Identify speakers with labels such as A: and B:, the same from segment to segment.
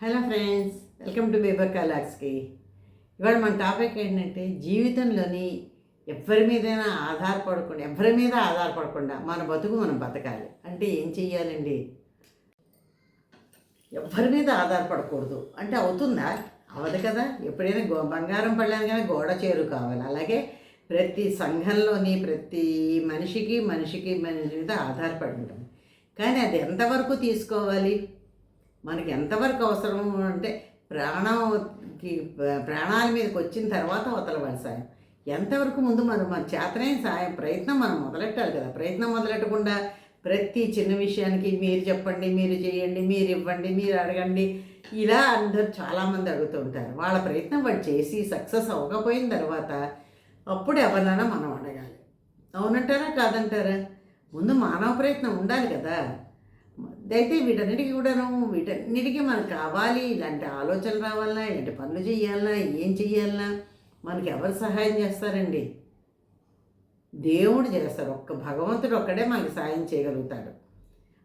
A: Hello friends welcome to బేబర్ కలాక్స్కి. ఇవాళ మన టాపిక్ ఏంటంటే జీవితంలోని ఎవరి మీదైనా ఆధారపడకుండా ఎవరి మీద ఆధారపడకుండా మన బతుకు మనం బతకాలి. అంటే ఏం చెయ్యాలండి? ఎవరి మీద ఆధారపడకూడదు అంటే అవుతుందా? అవదు కదా. ఎప్పుడైనా గో బంగారం పడలేదు కానీ గోడ చేరు కావాలి. అలాగే ప్రతి సంఘంలోని ప్రతి మనిషికి మనిషికి మనిషి మీద ఆధారపడి ఉంటుంది. కానీ అది ఎంతవరకు తీసుకోవాలి? మనకి ఎంతవరకు అవసరం అంటే ప్రాణంకి ప్రాణాల మీదకి వచ్చిన తర్వాత అవతల వాడి సాయం. ఎంతవరకు ముందు మనం మన చేతనే సాయం ప్రయత్నం మనం మొదలెట్టాలి కదా. ప్రయత్నం మొదలెట్టకుండా ప్రతి చిన్న విషయానికి మీరు చెప్పండి మీరు చేయండి మీరు ఇవ్వండి మీరు అడగండి. ఇలా అందరు చాలామంది అడుగుతూ ఉంటారు. వాళ్ళ ప్రయత్నం వాళ్ళు చేసి సక్సెస్ అవ్వకపోయిన తర్వాత అప్పుడు ఎవరినైనా మనం అడగాలి. అవునంటారా కాదంటారా? ముందు మానవ ప్రయత్నం ఉండాలి కదా. అయితే వీటన్నిటికీ కూడాను వీటన్నిటికీ మనకు కావాలి. ఇలాంటి ఆలోచనలు రావాలా? ఇలాంటి పనులు చేయాలా? ఏం చెయ్యాలా మనకి ఎవరు సహాయం చేస్తారండి? దేవుడు చేస్తారు. ఒక్క భగవంతుడు ఒక్కడే మనకి సాయం చేయగలుగుతాడు.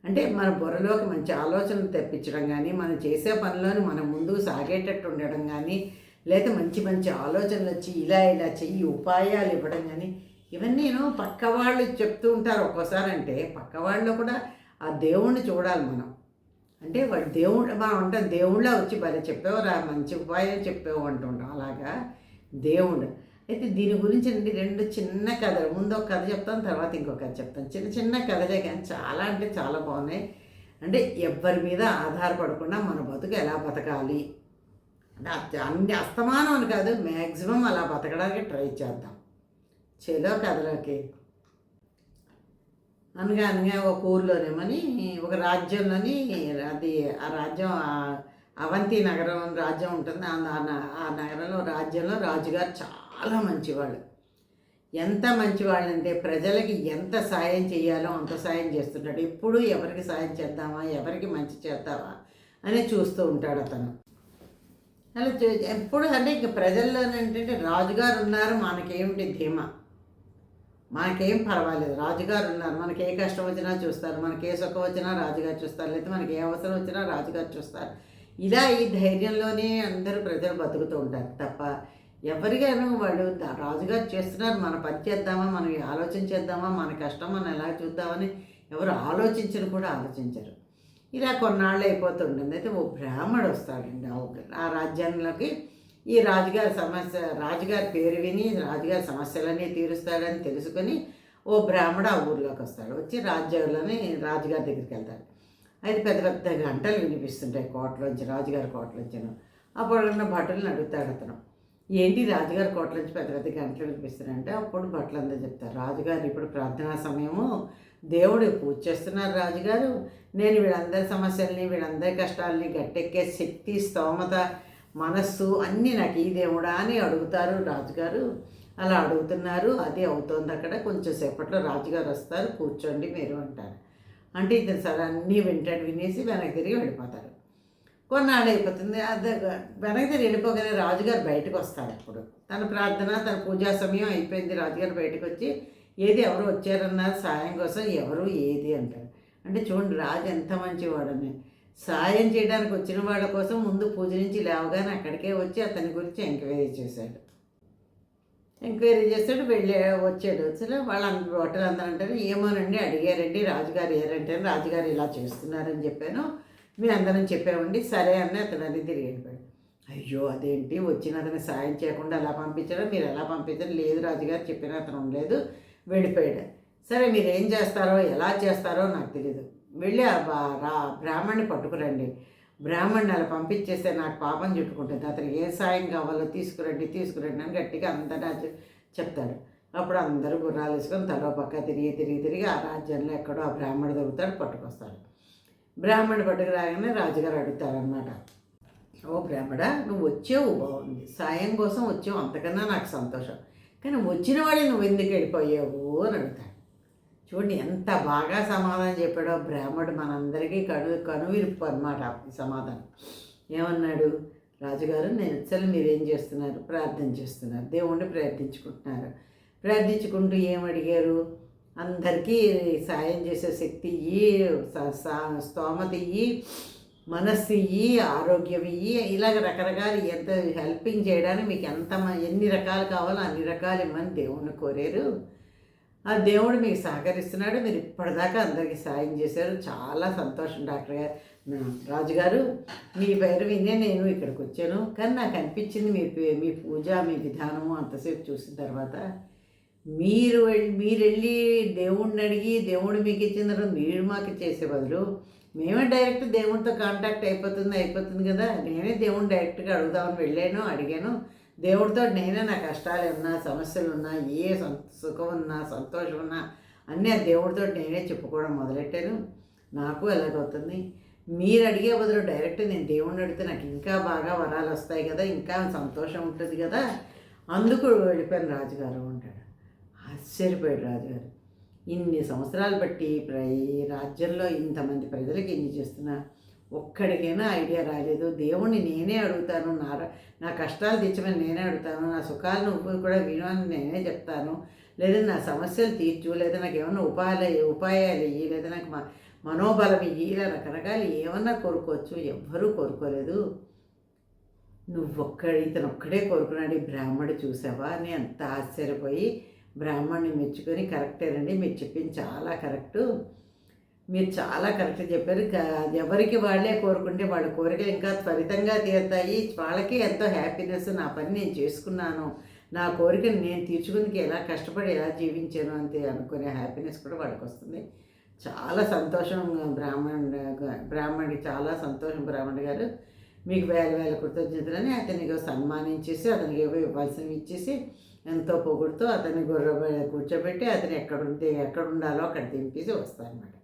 A: అంటే మన బుర్రలోకి మంచి ఆలోచనలు తెప్పించడం కానీ మనం చేసే పనిలోని మనం ముందుకు సాగేటట్టు ఉండడం కానీ లేదా మంచి మంచి ఆలోచనలు వచ్చి ఇలా ఇలా చెయ్యి ఉపాయాలు ఇవ్వడం కానీ ఇవన్నీ నేను పక్క వాళ్ళు చెప్తూ ఉంటారు ఒక్కోసారి అంటే పక్క వాళ్ళు కూడా ఆ దేవుణ్ణి చూడాలి మనం. అంటే వాడు దేవుడు మనం ఉంటాం దేవుళ్ళ వచ్చి భలే చెప్పేవారు మంచి ఉపాయం చెప్పేవు అంటుంటాం. అలాగా? దేవుడు. అయితే దీని గురించి రెండు చిన్న కథలు. ముందు ఒక కథ చెప్తాను తర్వాత ఇంకో కథ చెప్తాను. చిన్న చిన్న కథలే కానీ చాలా అంటే చాలా బాగున్నాయి. అంటే ఎవరి మీద ఆధారపడకుండా మన బతుకు ఎలా బతకాలి? అంటే అన్ని అస్తమానం అని కాదు మ్యాక్సిమం అలా బతకడానికి ట్రై చేద్దాం. చెలో కథలోకి. అనగా అనగా ఒక ఊర్లోనేమని ఒక రాజ్యంలోని అది ఆ రాజ్యం అవంతి నగరం రాజ్యం ఉంటుంది. ఆ ఆ నగరంలో రాజ్యంలో రాజుగారు చాలా మంచివాళ్ళు. ఎంత మంచివాళ్ళు అంటే ప్రజలకి ఎంత సాయం చేయాలో అంత సాయం చేస్తుంటాడు. ఎప్పుడు ఎవరికి సాయం చేద్దామా ఎవరికి మంచి చేద్దామా అని చూస్తూ ఉంటాడు అతను. అలా ఎప్పుడు అంటే ఇంక ప్రజల్లో ఏంటంటే రాజుగారు ఉన్నారు మనకేమిటి ధీమా? మనకేం పర్వాలేదు. రాజుగారు ఉన్నారు. మనకి ఏ కష్టం వచ్చినా చూస్తారు. మనకి ఏ సుఖం వచ్చినా రాజుగారు చూస్తారు. లేదా మనకి ఏ అవసరం వచ్చినా రాజుగారు చూస్తారు. ఇలా ఈ ధైర్యంలోనే అందరూ ప్రజలు బతుకుతూ ఉంటారు తప్ప ఎవరిగాను వాళ్ళు రాజుగారు చేస్తున్నారు. మన పని చేద్దామా? మనం ఆలోచన చేద్దామా? మన కష్టం మనం ఎలా చూద్దామని ఎవరు ఆలోచించరు కూడా ఆలోచించరు. ఇలా కొన్నాళ్ళు అయిపోతుంటుంది. అయితే ఓ బ్రాహ్మడు వస్తాడండి ఆ ఆ రాజ్యంలోకి ఈ రాజుగారి సమస్య రాజుగారి పేరు విని రాజుగారి సమస్యలన్నీ తీరుస్తాడని తెలుసుకొని ఓ బ్రాహ్మడు ఆ ఊర్లోకి వస్తాడు. వచ్చి రాజ్యంలోని రాజుగారి దగ్గరికి వెళ్తాడు. అయితే పెద్ద పెద్ద గంటలు వినిపిస్తుంటాయి కోటలోంచి రాజుగారి కోటలోంచి. అప్పుడు ఉన్న భటులను అడుగుతాడు అతను. ఏంటి రాజుగారి కోటలోంచి పెద్ద పెద్ద గంటలు వినిపిస్తున్నాయంటే? అప్పుడు భటులు అందరూ చెప్తారు. రాజుగారు ఇప్పుడు ప్రార్థనా సమయము. దేవుడు పూజ చేస్తున్నారు రాజుగారు. నేను వీళ్ళందరి సమస్యల్ని వీళ్ళందరి కష్టాలని గట్టెక్కే శక్తి స్తోమత మనస్సు అన్నీ నాకు ఈ దేవుడా అని అడుగుతారు రాజుగారు. అలా అడుగుతున్నారు. అది అవుతోంది అక్కడ. కొంచెం సేపట్లో రాజుగారు వస్తారు. కూర్చోండి మీరు అంటారు. అంటే ఇతను సరే అన్నీ వింటాడు వినేసి వెనక్కి తిరిగి వెళ్ళిపోతారు. కొన్నాళ్ళు అయిపోతుంది. అదే వెనక్కి తిరిగి వెళ్ళిపోగానే రాజుగారు బయటకు వస్తారు ఇప్పుడు తన ప్రార్థన తన పూజా సమయం అయిపోయింది. రాజుగారు బయటకు వచ్చి ఏది ఎవరు వచ్చారన్నారు? సాయం కోసం ఎవరు? ఏది? అంటారు. అంటే చూడండి రాజు ఎంత మంచివాడని. సాయం చేయడానికి వచ్చిన వాళ్ళ కోసం ముందు పూజ నుంచి లేవగానే అక్కడికే వచ్చి అతని గురించి ఎంక్వైరీ చేశాడు. ఎంక్వైరీ చేస్తాడు వెళ్ళి వచ్చాడు. అసలు వాళ్ళందరూ హోటల్ అందరూ అంటారు ఏమోనండి అడిగారండి రాజుగారు ఏరంటే రాజుగారు ఇలా చేస్తున్నారని చెప్పాను. మీ అందరం చెప్పామండి సరే అని అతను అది తిరిగి వెళ్ళిపోయాడు. అయ్యో అదేంటి? వచ్చిన అతను సాయం చేయకుండా ఎలా పంపించారో మీరు ఎలా పంపించారు లేదు రాజుగారు చెప్పిన అతను ఉండలేదు వెళ్ళిపోయాడు. సరే మీరు ఏం చేస్తారో ఎలా చేస్తారో నాకు తెలియదు వెళ్ళి రా బ్రాహ్మణ్ణి పట్టుకురండి. బ్రాహ్మణ్ణి అలా పంపించేస్తే నాకు పాపం చుట్టుకుంటుంది. అతనికి ఏ సాయం కావాలో తీసుకురండి తీసుకురండి అని గట్టిగా అందరూ చెప్తాడు. అప్పుడు అందరూ గుర్రాలు వేసుకొని తలో పక్క తిరిగి తిరిగి తిరిగి ఆ రాజ్యంలో ఎక్కడో ఆ బ్రాహ్మణుడు దొరుకుతాడు పట్టుకొస్తాడు. బ్రాహ్మణుడు పట్టుకు రాగానే రాజుగారు అడుగుతారనమాట ఓ బ్రాహ్మణ నువ్వు వచ్చావు బాగుంది. సాయం కోసం వచ్చావు. అంతకన్నా నాకు సంతోషం. కానీ వచ్చిన వాడే నువ్వు ఎందుకు వెళ్ళిపోయావు? అని అడుగుతాడు చూడండి ఎంత బాగా సమాధానం చెప్పాడో బ్రాహ్మడు మనందరికీ కను కనువిరుపు అనమాట సమాధానం. ఏమన్నాడు? రాజుగారు నేను అసలు మీరేం చేస్తున్నారు? ప్రార్థన చేస్తున్నారు. దేవుణ్ణి ప్రార్థించుకుంటున్నారు. ప్రార్థించుకుంటూ ఏమడిగారు? అందరికీ సాయం చేసే శక్తి ఇయ్యి స్తోమత ఇయ్యి మనస్సు ఇయ్యి ఆరోగ్యం ఇయ్యి ఇలాగ రకరకాల ఎంత హెల్పింగ్ చేయడానికి మీకు ఎంత ఎన్ని రకాలు కావాలో అన్ని రకాలు ఇమ్మని దేవుణ్ణి కోరారు. ఆ దేవుడు మీకు సహకరిస్తున్నాడు మీరు ఇప్పటిదాకా అందరికీ సాయం చేశారు. చాలా సంతోషం డాక్టర్ గారు. రాజుగారు మీ పేరు వినే నేను ఇక్కడికి వచ్చాను. కానీ నాకు అనిపించింది మీ పే- మీ పూజ మీ విధానము అంతసేపు చూసిన తర్వాత మీరు మీరు వెళ్ళి దేవుడిని అడిగి దేవుడు మీకు ఇచ్చిన తర్వాత మీరు మాకు చేసే బదులు మేమే డైరెక్ట్ దేవునితో కాంటాక్ట్ అయిపోతుంది అయిపోతుంది కదా. నేనే దేవుడిని డైరెక్ట్గా అడుగుదామని వెళ్ళాను అడిగాను. దేవుడితో నేనే నా కష్టాలు ఉన్నా సమస్యలు ఉన్నా ఏ సుఖం ఉన్నా సంతోషం ఉన్నా అన్నీ ఆ దేవుడితో నేనే చెప్పుకోవడం మొదలెట్టాను. నాకు ఎలాగవుతుంది? మీరు అడిగే బదులు డైరెక్ట్ నేను దేవుణ్ణి అడిగితే నాకు ఇంకా బాగా వరాలు వస్తాయి కదా ఇంకా సంతోషం ఉంటుంది కదా అందుకు వెళ్ళిపోయాను రాజుగారు అంటాడు. ఆశ్చర్యపోయాడు రాజుగారు. ఇన్ని సంవత్సరాలు బట్టి ఈ రాజ్యంలో ఇంతమంది ప్రజలకి ఇన్ని చేస్తున్నా ఒక్కడికైనా ఐడియా రాలేదు. దేవుణ్ణి నేనే అడుగుతాను. నా ర- నా కష్టాలు తెచ్చమని నేనే అడుగుతాను. నా సుఖాలు నువ్వు కూడా వినని నేనే చెప్తాను. లేదా నా సమస్యలు తీర్చు లేదా నాకు ఏమైనా ఉపాయాలు ఉపాయాలు ఇవి లేదా నాకు మా మనోబలం ఇవి ఇలా రకరకాలు ఏమన్నా కోరుకోవచ్చు. ఎవ్వరూ కోరుకోలేదు. నువ్వొక్కడి ఇతను ఒక్కడే కోరుకున్నాడు ఈ బ్రాహ్మడు చూసావా? అని అంత ఆశ్చర్యపోయి బ్రాహ్మణ్ణి మెచ్చుకొని కరెక్టేనండి. మీరు చెప్పింది చాలా కరెక్టు. మీరు చాలా కరెక్ట్ చెప్పారు. ఎవరికి వాళ్ళే కోరుకుంటే వాళ్ళ కోరికలు ఇంకా త్వరితంగా తీరుతాయి. వాళ్ళకి ఎంతో హ్యాపీనెస్ నా పని నేను చేసుకున్నాను. నా కోరికను నేను తీర్చుకునికి ఎలా కష్టపడి ఎలా జీవించాను అంతే అనుకునే హ్యాపీనెస్ కూడా వాళ్ళకి వస్తుంది. చాలా సంతోషం బ్రాహ్మణ్ బ్రాహ్మణుడి చాలా సంతోషం బ్రాహ్మణ్ గారు. మీకు వేల వేల కృతజ్ఞతలని అతనికి సన్మానించేసి అతనికి ఏవో ఇవ్వాల్సినవి ఇచ్చేసి ఎంతో పొగుడుతూ అతన్ని గుర్ర కూర్చోబెట్టి అతను ఎక్కడుంటే ఎక్కడ ఉండాలో అక్కడ దింపేసి వస్తారన్నమాట.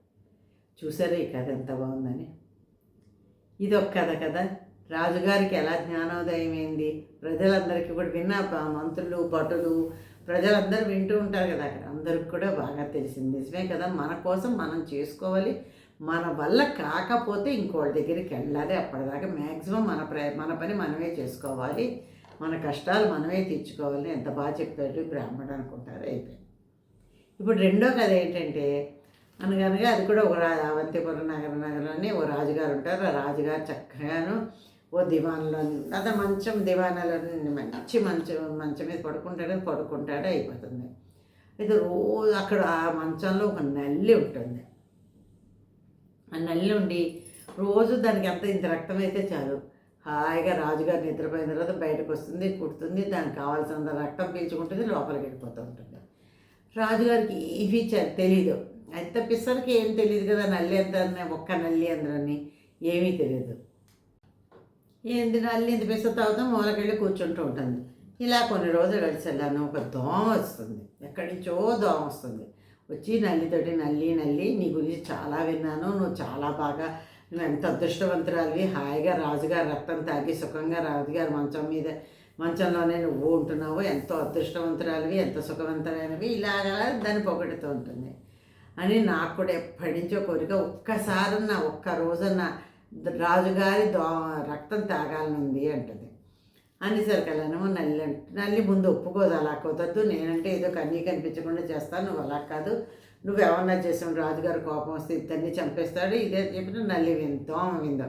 A: చూసారా ఈ కథ ఎంత బాగుందని? ఇది ఒక కథ కదా. రాజుగారికి ఎలా జ్ఞానోదయం అయింది? ప్రజలందరికీ కూడా విన్న మంత్రులు భటులు ప్రజలందరూ వింటూ ఉంటారు కదా అక్కడ. అందరికి కూడా బాగా తెలిసింది. నిజమే కదా మన కోసం మనం చేసుకోవాలి. మన వల్ల కాకపోతే ఇంకోళ్ళ దగ్గరికి వెళ్ళాలి. అప్పటిదాకా మ్యాక్సిమం మన ప్ర మన పని మనమే చేసుకోవాలి. మన కష్టాలు మనమే తీర్చుకోవాలి ఎంత బాగా చెప్పాడు బ్రాహ్మణుడు అనుకుంటారు. అయిపోయింది. ఇప్పుడు రెండో కథ ఏంటంటే అనగనగా అది కూడా ఒక రా అవంతిపురం నగర నగరాన్ని ఓ రాజుగారు ఉంటారు. ఆ రాజుగారు చక్కగాను ఓ దివాన్లో అతను మంచం దివానాలో మంచి మంచం మంచం మీద పడుకుంటాడు పడుకుంటాడు అయిపోతుంది. అయితే రోజు అక్కడ ఆ మంచంలో ఒక నల్లి ఉంటుంది. ఆ నల్లి ఉండి రోజు దానికి ఎంత ఇంత రక్తం అయితే చాలు. హాయిగా రాజుగారు నిద్రపోయిన తర్వాత బయటకు వస్తుంది కుడుతుంది దానికి కావాల్సినంత రక్తం పీల్చుకుంటుంది లోపలికి వెళ్ళిపోతూ ఉంటుంది. రాజుగారికి ఏమీ తెలియదు తెలీదు ఎంత పిసరికి ఏం తెలియదు కదా నల్లి ఎంత ఒక్క నల్లి అందరని ఏమీ తెలియదు ఏంది నల్లి ఇంత పిస తాగుతాం మూలకెళ్ళి కూర్చుంటూ ఉంటుంది. ఇలా కొన్ని రోజులు గడిచెళ్ళాను ఒక దోమ వస్తుంది. ఎక్కడి నుంచో దోమ వస్తుంది. వచ్చి నల్లితోటి నల్లి నల్లి నీ గురించి చాలా విన్నాను నువ్వు చాలా బాగా నువ్వు ఎంత అదృష్టవంతురాలివి హాయిగా రాజుగారి రక్తం తాగి సుఖంగా రాజుగారి మంచం మీద మంచంలోనే నువ్వు ఉంటున్నావు ఎంతో అదృష్టవంతురాలివి ఎంత సుఖవంతమైనవి ఇలాగా దాన్ని పొగడుతూ ఉంటుంది. అని నాకు కూడా ఎప్పటి నుంచో కోరిక. ఒక్కసారన్న ఒక్క రోజన్న రాజుగారి దో రక్తం తాగాలనుంది అంటుంది. అనేసరికల్లానేమో నల్లి అంట నల్లి ముందు ఒప్పుకోదు అలా కుదరదు. నేనంటే ఏదో కన్నీ కనిపించకుండా చేస్తాను నువ్వు అలా కాదు. నువ్వు ఏమన్నా చేసావు రాజుగారు కోపం వస్తే ఇద్దరిని చంపేస్తాడు. ఇదే చెప్పిన నల్లి విందో దోమ విందో.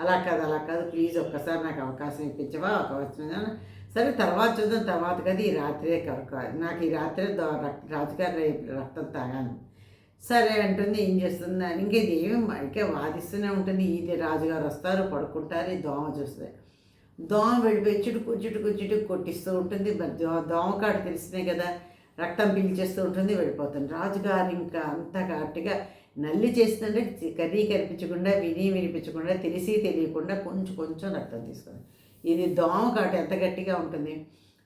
A: అలా కాదు అలా కాదు. ప్లీజ్ ఒక్కసారి నాకు అవకాశం ఇప్పించవా అవకాశం సరే తర్వాత చూద్దాం. తర్వాత కదా ఈ రాత్రే కా- నాకు ఈ రాత్రే దో రక్- రాజుగారి రక్తం తాగాను సరే అంటుంది ఏం చేస్తుంది ఇంకా ఇది ఏమి ఇంకా వాదిస్తూనే ఉంటుంది. ఇది రాజుగారు వస్తారు పడుకుంటారు ఈ దోమ చూస్తుంది. దోమ వెళ్ళిపోయి చిటుకు చిటుకు చిటుకు కొట్టిస్తూ ఉంటుంది. మరి దో దోమ కాడు తెలిసినే కదా రక్తం పీల్చేస్తూ ఉంటుంది వెళ్ళిపోతుంది. రాజుగారు ఇంకా అంత గట్టిగా నల్లి చేస్తుంటే కర్రీ కనిపించకుండా విని వినిపించకుండా తెలిసి తెలియకుండా కొంచెం కొంచెం రక్తం తీసుకుంది. ఇది దోమ కాటు ఎంత గట్టిగా ఉంటుంది?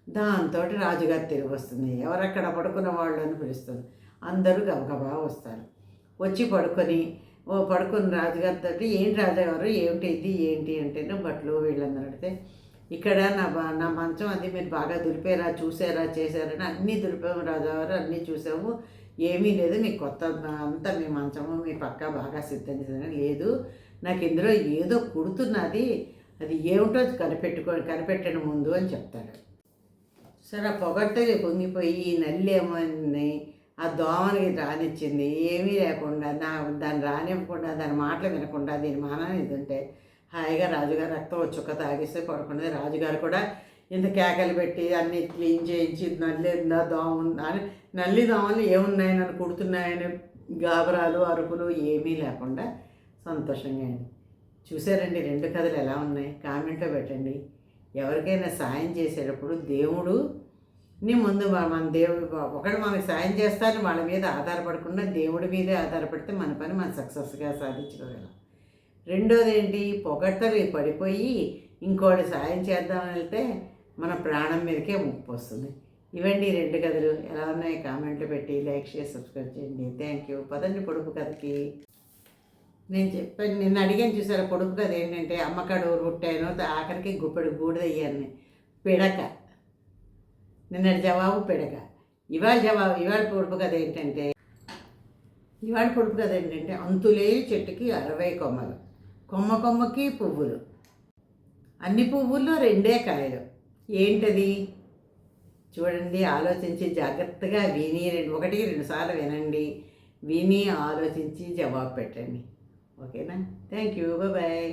A: దాంతో రాజుగారు తిరిగి వస్తుంది. ఎవరక్కడ పడుకున్న వాళ్ళు అని పిలుస్తుంది. అందరూ గబగబా వస్తారు. వచ్చి పడుకొని ఓ పడుకుని రాజుగారితో ఏంటి రాజాగారు? ఏమిటి ఇది ఏంటి అంటేనే బట్టలు వీళ్ళందరూ అడిగితే ఇక్కడ నా బా- నా మంచం అది మీరు బాగా దులిపారా చూసారా చేశారని అన్నీ దులిపాము రాజాగారు అన్నీ చూసాము. ఏమీ లేదు మీకు కొత్త అంతా మీ మంచము మీ పక్క బాగా సిద్ధం చేశారని లేదు. నాకు ఇందులో ఏదో కుడుతున్నది అది ఏమిటో కనిపెట్టుకో కనిపెట్టడం ముందు అని చెప్తాడు. సరే ఆ పొగట్టది పొంగిపోయి నల్లేమో అని ఆ దోమని రానిచ్చింది. ఏమీ లేకుండా నా దాన్ని రానివ్వకుండా దాని మాటలు వినకుండా దీని మానాన్ని ఇది ఉంటే హాయిగా రాజుగారు రక్తం చుక్క తాగిస్తే తాగేస్తే రాజుగారు కూడా ఇంత కేకలు పెట్టి అన్ని క్లీన్ చేయించి నల్లి దోమ అని నల్లి దోమలు ఏమున్నాయి నన్ను కుడుతున్నాయని గాబరాలు అరుపులు ఏమీ లేకుండా సంతోషంగా అయింది. చూసారండి రెండు కథలు ఎలా ఉన్నాయి? కామెంట్లో పెట్టండి. ఎవరికైనా సాయం చేసేటప్పుడు దేవుడు నీ ముందు మన దేవుడు ఒకడు మనకి సాయం చేస్తాను వాళ్ళ మీద ఆధారపడకుండా దేవుడి మీదే ఆధారపడితే మన పని మనం సక్సెస్గా సాధించుకోగలం. రెండోది ఏంటి? పొగడ్తలు పడిపోయి ఇంకోటి సాయం చేద్దామని వెళ్తే మన ప్రాణం మీదకే ముప్పు వస్తుంది. ఇవండి రెండు కథలు. ఎలా ఉన్నాయి? కామెంట్లు పెట్టి లైక్ చేసి సబ్స్క్రైబ్ చేయండి. Thank you. పదండి పొడుపు కథకి. నేను చెప్పాను నిన్న అడిగాను చూసారా పొడుపు కథ ఏంటంటే అమ్మకాడు రొట్టెను ఆఖరికి గుప్పెడు బూడిదయ్యాను పిడక. నిన్నటి జవాబు పెడక. ఇవాళ జవాబు ఇవాళ పొడుపు కథ ఏంటంటే ఇవాళ పొడుపు కథ ఏంటంటే అంతులే చెట్టుకి అరవై కొమ్మలు. కొమ్మ కొమ్మకి పువ్వులు. అన్ని పువ్వుల్లో రెండే కాయలు. ఏంటది? చూడండి ఆలోచించి జాగ్రత్తగా విని రెండు ఒకటి రెండుసార్లు వినండి. విని ఆలోచించి జవాబు పెట్టండి. ఓకేనా? Thank you bye